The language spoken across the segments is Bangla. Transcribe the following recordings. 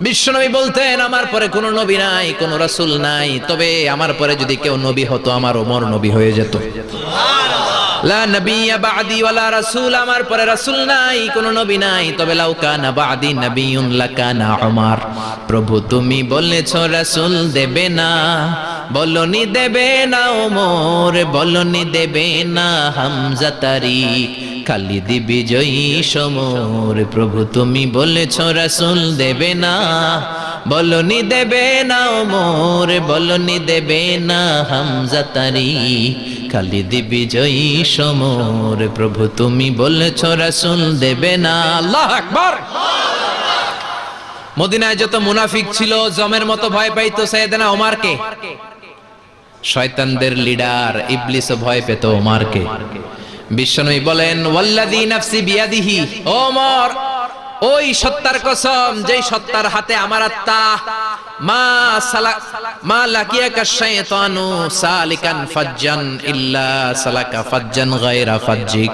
বিশ্বনবী বলতেন আমার পরে কোনো নবী নাই কোনো রাসূল নাই। তবে আমার পরে যদি কেউ নবী হতো আমার ওমর নবী হয়ে যেত। লা নবিয়্যা বাদি ওয়ালা রাসূল আমার পরে রাসূল নাই কোনো নবী নাই। তবে লাউ কানা বাদি নবিয়ুন লাকানা উমার। প্রভু তুমি বলেছ রাসূল দেবে না বলনি দেবে না ওমর বলনি দেবে না হামজা তারিক। খালিদ বিজয়ী সমর। প্রভু, তুমি বলেছ রাসূল দেবে না। বলনি দেবে না ওমর, বলনি দেবে না হামজা তারিক খালিদ বিজয়ী সমর। প্রভু, তুমি বলেছ রাসূল দেবে না। আল্লাহ আকবার। মদিনায় যত মুনাফিক ছিল, জমের মতো ভয় পাইতো সাইয়েদনা ওমারকে। শয়তানদের লিডার ইবলিসও ভয় পেত ওমারকে। বিশ্বনবী বলেন, ওয়াল্লাযী নাফসি বিয়াদিহি ওমর ওই সত্তার কসম, যেই সত্তার হাতে আমার আত্মা, মা সালা, মা ফাজ্জান ইল্লা সালাকা ফাজ্জান ফাজ্জিক।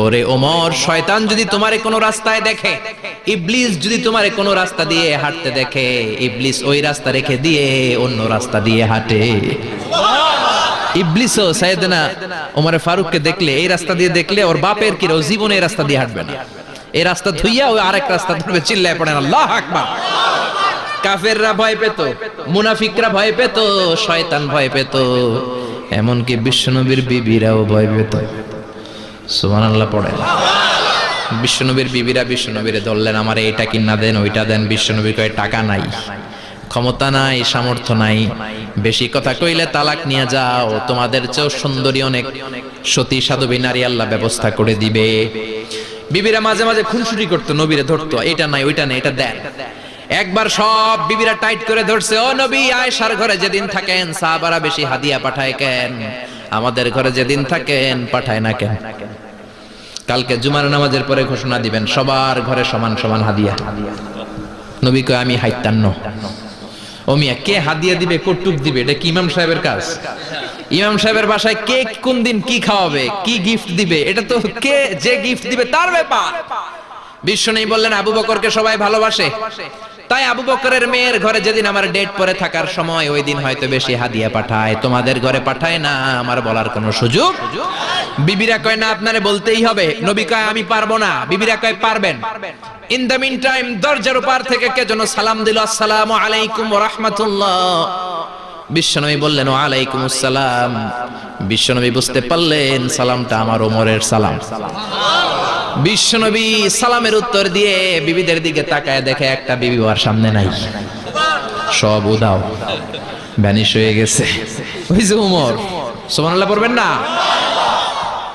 ওরে ওমর শয়তান যদি তোমারে কোনো রাস্তায় দেখে, ইবলিস যদি তোমারে কোনো রাস্তা দিয়ে হাঁটতে দেখে, ইবলিস ওই রাস্তা রেখে দিয়ে অন্য রাস্তা দিয়ে হাঁটে। ইবলিসও সাইয়েদনা ওমরে ফারুককে দেখলে, এই রাস্তা দিয়ে দেখলে ওর বাপের কি ও জীবনে এই রাস্তা দিয়ে হাঁটবে না। এই রাস্তা ধুইয়া ওই আরেক রাস্তা ধরবে, চিল্লায় পড়েন আল্লাহ আকবার। কাফেররা ভয় পেত, মুনাফিকরা ভয় পেত, শয়তান ভয় পেত। এমনকি বিশ্বনবীর বিবিরাও ভয় পেত। সুবহানাল্লাহ, পড়ে বিশ্বনবীর বিবিরা বিশ্বনবীরে ধরলেন, আমার এইটা কিনা দেন, ওইটা দেন। বিশ্বনবী কয়, টাকা নাই, ক্ষমতা নাই, সামর্থ্য নাই। বেশি কথা কইলে তালাক নিয়ে যাও, তোমাদের চেয়েও সুন্দরী অনেক। সতী সাধবী নারী আল্লাহ ব্যবস্থা করে দিবে। বিবিরা মাঝে মাঝে খুনসুটি করতো, নবীরে ধরতো, এটা নাই, ওইটা নাই, এটা দেন। একবার সব বিবিরা টাইট করে ধরছে, ও নবী, আয়েশার ঘরে যেদিন থাকেন, সাহাবারা বেশি হাদিয়া পাঠায় কেন? আমাদের ঘরে যেদিন থাকেন, পাঠায় না কেন? কালকে জুমার নামাজের পরে ঘোষণা দিবেন, সবার ঘরে সমান সমান হাদিয়া। নবী কয়, আমি হাইতান্ন ও মিয়া, কে হাদিয়া দিবে কটুক দিবে? এটা কি ইমাম সাহেবের কাজ? ইমাম সাহেবের বাসায় কে কোন দিন কি খাওয়াবে, কি গিফট দিবে? এটা তো কে যে গিফট দিবে তার ব্যাপার। বিশ্ব নেই বললেন, আবু বকরকে সবাই ভালোবাসে। তাই আবু বকরের মেয়ের ঘরে যেদিন আমার ডেট পরে থাকার সময়, ওই দিন হয়তো বেশি হাদিয়া পাঠায়। তোমাদের ঘরে পাঠায় না, আমার বলার কোনো সুযোগ বিবিরা কয়, না, আপনারে বলতেই হবে। নবী কয়, আমি পারব না। বিবিরা কয়, পারবেন। ইন দ্য মিন টাইম দরজার পার থেকে কে যেন সালাম দিল, আসসালামু আলাইকুম ওয়া রাহমাতুল্লাহ। বিশ্বনবী বললেন, ওয়ালাইকুম আসসালাম। বিশ্বনবী বুঝতে পারলেন, সালামটা আমার ওমরের সালাম। বিশ্বনবী সালামের উত্তর দিয়ে বিবিদের দিকে তাকায় দেখে একটা বিবি ওর সামনে নাই। সব উদাও। ভ্যানিশ হয়ে গেছে। ওই যে উমর সুবহানাল্লাহ পড়বেন না?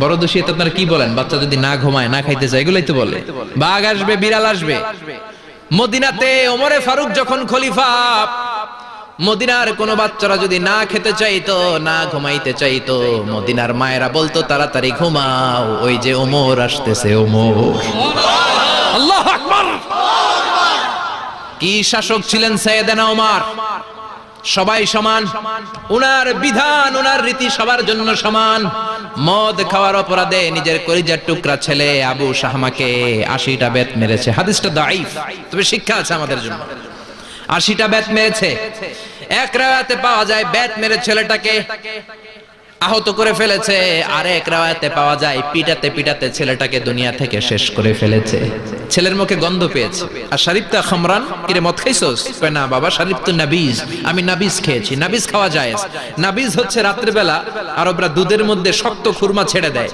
বড় দোষী আপনারা কি বলেন? বাচ্চা যদি না ঘুমায়, না খাইতে চায় এগুলোই তো বলে। বাঘ আসবে, বিড়াল আসবে। মদিনাতে ওমরে ফারুক যখন খলিফা, মদিনার কোনো বাচ্চারা যদি না খেতে চাইতো, না ঘুমাইতে চাইতো, মদিনার মায়েরা বলতো, তাড়াতাড়ি ঘুমাও, ওই যে ওমর আসতেছে, ওমর। আল্লাহ কি শাসক ছিলেন সৈয়দানা ওমর? সবাই সমান। উনার বিধান, উনার রীতি সবার জন্য সমান। মদ খাওয়ার অপরাধে নিজের করিজার টুকরা ছেলে আবু শাহমাকে আশিটা বেত মেরেছে। হাদিসটা দাইফ তবে শিক্ষা আছে আমাদের জন্য। আশিটা বেত মেরেছে। এক রাতে পাওয়া যায় বেত মেরে ছেলেটাকে। আহত করে ফেলেছে। আর এক রায়াতে পাওয়া যায়, পিটাতে পিটাতে ছেলেটাকে দুনিয়া থেকে শেষ করে ফেলেছে। ছেলের মুখে গন্ধ পেয়েছে। আর শারিফতা খামরান, কিরে, মদ খাইছস? না, বাবা, শারিফ তো নাবিজ। আমি নাবিজ খেয়েছি, নাবিজ খাওয়া যায়। নাবিজ হচ্ছে রাত্রিবেলা আরবরা দুধের মধ্যে শক্ত খুরমা ছেড়ে দেয়।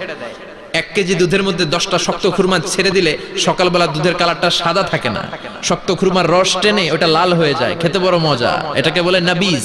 এক কেজি দুধের মধ্যে দশটা শক্ত খুরমা ছেড়ে দিলে সকালবেলা দুধের কালারটা সাদা থাকে না। শক্ত খুরমার রস টেনে ওটা লাল হয়ে যায়। খেতে বড় মজা। এটাকে বলে নাবিজ।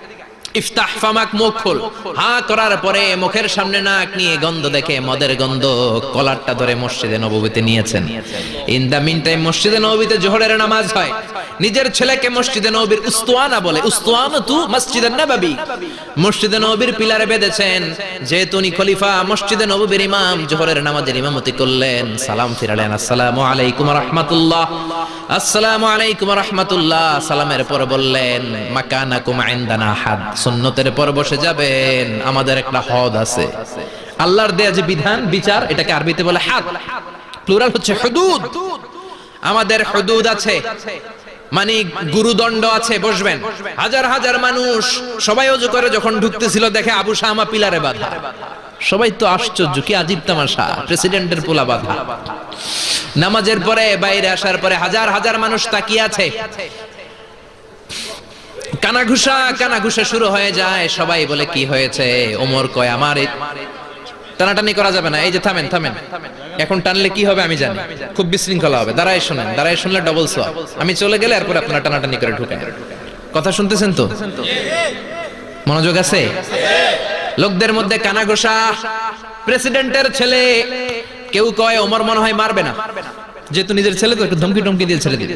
ইফতাহ ফামাক মুখ খোল। হা করার পরে মুখের সামনে নাক নিয়ে গন্ধ দেখে মদের গন্ধ কলারটা ধরে মসজিদে নববীতে নিয়েছেন। ইন দা মিন টাইম মসজিদে নববীতে জোহরের নামাজ হয়। নিজের ছেলেকে মসজিদে নবীর উস্তুয়ানা বলে। উস্তুয়ানা তু মসজিদে নববী। মসজিদে নবীর পিলারে বেঁধেছেন। যেহেতু উনি খলিফা, মসজিদে নববীর ইমাম, জোহরের নামাজের ইমামতি করলেন। সালাম ফিরালেন। আসসালামু আলাইকুম রাহমাতুল্লাহ। আসসালামু আলাইকুম রাহমাতুল্লাহ। সালামের পর বললেন, মাকানাকুম ইনদানা হাদ। সুন্নতের পর বসে যাবেন। আমাদের একটা হদ আছে। আল্লাহর দেয়া যে বিধান, বিচার, এটাকে আরবিতে বলে হাদ। প্লুরাল হচ্ছে হুদুদ। আমাদের হুদুদ আছে। মানে গুরুদণ্ড আছে, বসবেন। হাজার হাজার মানুষ সবাই অজু করে যখন ঢুকতেছিল, দেখে আবু শামা পিলারে বাধা। সবাই তো আশ্চর্য, কি আজীব তামাশা, প্রেসিডেন্টের পোলা বাধা। নামাজের পরে, বাইরে আসার পরে হাজার হাজার মানুষ তাকিয়ে আছে। কানাঘুষা কানাঘুষা শুরু হয়ে যায়, সবাই বলে, কি হয়েছে? ওমর কয়, আমার টানাটানি করা যাবে না। এই যে থামেন থামেন। এখন টানলে কি হবে আমি জানি। খুব বিশৃঙ্খলা হবে। দাঁড়ায় শুনেন, দাঁড়ায় শুনলে ডবল সোয়াব আমি চলে গেলে এরপর আপনারা টানাটানি করে ঢুকেন। কথা শুনতেছেন তো? মনোযোগ আছে? লোকদের মধ্যে কানা কানাঘোষা। প্রেসিডেন্টের ছেলে, কেউ কয়, ওমর মনে হয় মারবে না। যেহেতু নিজের ছেলে তো একটু ধমকি টমকি দিয়ে ছেড়ে দিবে।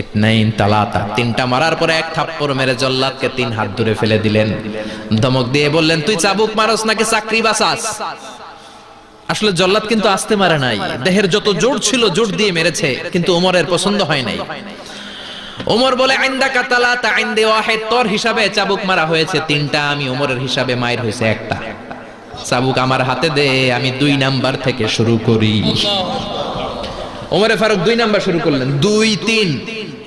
ইতনাইন তালাতা। তিনটা মারার পরে এক থাপ্পড় মেরে জল্লাদকে তিন হাত দূরে ফেলে দিলেন। ধমক দিয়ে বললেন তুই চাবুক মারস নাকি চাকরি বাসাস আসলে জল্লাদ কিন্তু আসতে মারে নাই। দেহের যত জোর ছিল জোর দিয়ে মেরেছে কিন্তু ওমরের পছন্দ হয় নাই। ওমর বলে আইন্দা কাতালা তা আইন্দে ওয়াহেদ তোর হিসাবে চাবুক মারা হয়েছে তিনটা আমি ওমরের হিসাবে মায়ের হয়েছে একটা। চাবুক আমার হাতে দে আমি দুই নাম্বার থেকে শুরু করি। ওমরে ফারুক দুই নাম্বার শুরু করলেন। দুই তিন।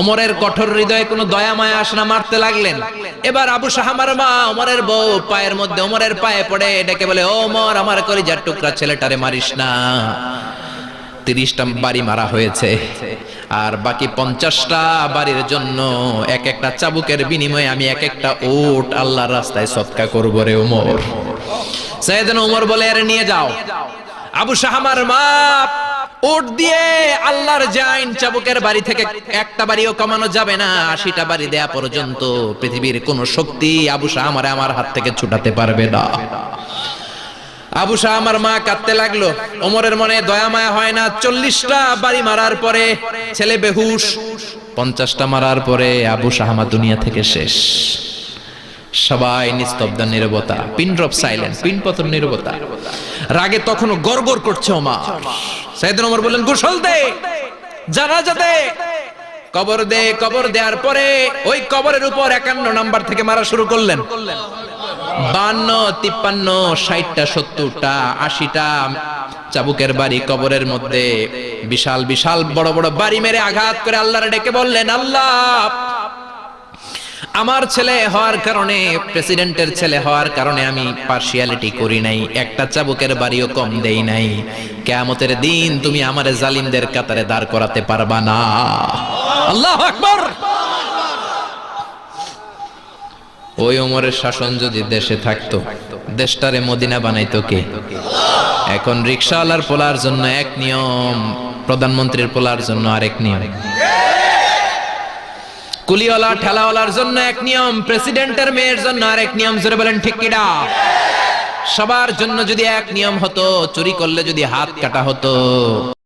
ওমরের কঠোর হৃদয়ে কোনো দয়া মায়া আসনা মারতে লাগলেন। এবার আবু শাহামার মা ওমরের বউ পায়ের মধ্যে ওমরের পায়ে পড়ে ডেকে বলে ওমর, আমার কলিজার টুকরা ছেলেটারে মারিস না। তিরিশটা বাড়ি মারা হয়েছে। আর বাকি পঞ্চাশটা বাড়ির জন্য এক একটা চাবুকের বিনিময়ে আমি এক একটা ওট আল্লাহর রাস্তায় সৎকা করব রে ওমর। সৈয়দন ওমর বলে, আরে নিয়ে যাও। আবু শাহামার মা ওট দিয়ে আল্লাহর জাইন চাবুকের বাড়ি থেকে একটা বাড়িও কমানো যাবে না, আশিটা বাড়ি দেয়া পর্যন্ত পৃথিবীর কোন শক্তি আবু শাহামারে আমার হাত থেকে ছুটাতে পারবে না। আবু শাহ আমার মা কাঁদতে লাগল, ওমরের মনে দয়া মায়া হয় না, চল্লিশটা বাড়ি মারার পরে ছেলে বেহুশ, পঞ্চাশটা মারার পরে আবু শাহামা দুনিয়া থেকে শেষ। সবাই নিস্তব্ধ, নিরবতা। পিন ড্রপ সাইলেন্ট পিন পতন, নিরবতা। রাগে তখনও গড়গড় করছে ওমা সাইদুল ওমর বললেন, গোসল দে, জানাজা দে, কবর দে, কবর দেওয়ার পরে ওই কবরের উপর একান্ন নাম্বার থেকে মারা শুরু করলেন। বান্ন, তিপ্পান্ন, ষাটটা, সত্তরটা, আশিটা চাবুকের বাড়ি কবরের মধ্যে বিশাল বিশাল বড় বড় বাড়ি মেরে আঘাত করে আল্লাহরে ডেকে বললেন, আল্লাহ আমার ছেলে হওয়ার কারণে প্রেসিডেন্টের ছেলে হওয়ার কারণে আমি পার্সিয়ালিটি করি নাই, একটা চাবুকের বাড়িও কম দেই নাই। কেয়ামতের দিন তুমি আমার জালিমদের কাতারে দাঁড় করাতে পারবা না। আল্লাহ আকবার! ওই ওমরের শাসন যদি দেশে থাকতো, দেশটারে মদিনা বানাইতো কে? এখন রিক্সাওয়ালার পোলার জন্য এক নিয়ম, প্রধানমন্ত্রীর পোলার জন্য আরেক নিয়ম। কুলিওয়ালা, ঠেলাওয়ালার জন্য এক নিয়ম, প্রেসিডেন্টের মেয়ের জন্য আর এক নিয়ম, জোরে বলেন, ঠিক কিনা? সবার জন্য যদি এক নিয়ম হতো, চুরি করলে যদি হাত কাটা হতো।